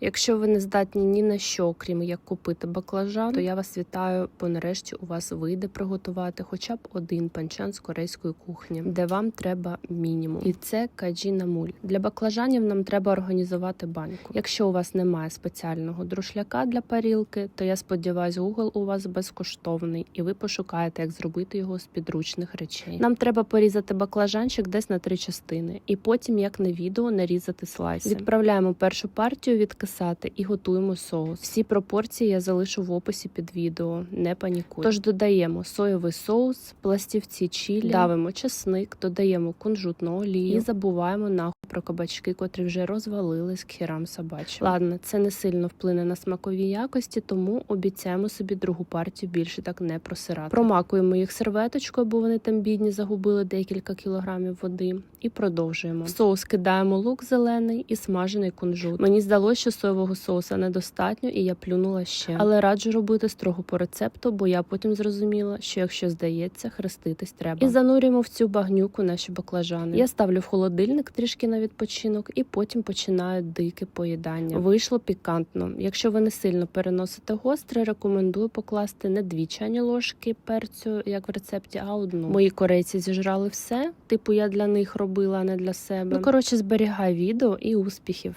Якщо ви не здатні ні на що, крім як купити баклажан, то я вас вітаю, бо нарешті у вас вийде приготувати хоча б один панчан з корейської кухні, де вам треба мінімум. І це каджіна муль. Для баклажанів нам треба організувати баньку. Якщо у вас немає спеціального друшляка для парілки, то я сподіваюсь, Google у вас безкоштовний, і ви пошукаєте, як зробити його з підручних речей. Нам треба порізати баклажанчик десь на три частини, і потім, як на відео, нарізати слайси. Відправляємо першу партію відкисати і готуємо соус. Всі пропорції я залишу в описі під відео. Не панікуйте. Тож додаємо соєвий соус, пластівці чілі, давимо чесник, додаємо кунжутну олію і забуваємо нахуй про кабачки, котрі вже розвалились к хірам собачим. Ладно, це не сильно вплине на смакові якості, тому обіцяємо собі другу партію більше так не просирати. Промакуємо їх серветочкою, бо вони там бідні загубили декілька кілограмів води. І продовжуємо. В соус кидаємо лук зелений і смажений кунжут. Мені здалося, що соєвого соуса недостатньо, і я плюнула ще. Але раджу робити строго по рецепту, бо я потім зрозуміла, що якщо здається, хреститись треба. І занурюємо в цю багнюку наші баклажани. Я ставлю в холодильник трішки на відпочинок, і потім починаю дике поїдання. Вийшло пікантно. Якщо ви не сильно переносите гостре, рекомендую покласти не дві чайні ложки перцю, як в рецепті, а одну. Мої корейці зіжрали все. Типу, я для них робила, а не для себе. Ну коротше, зберігай відео і успіхів.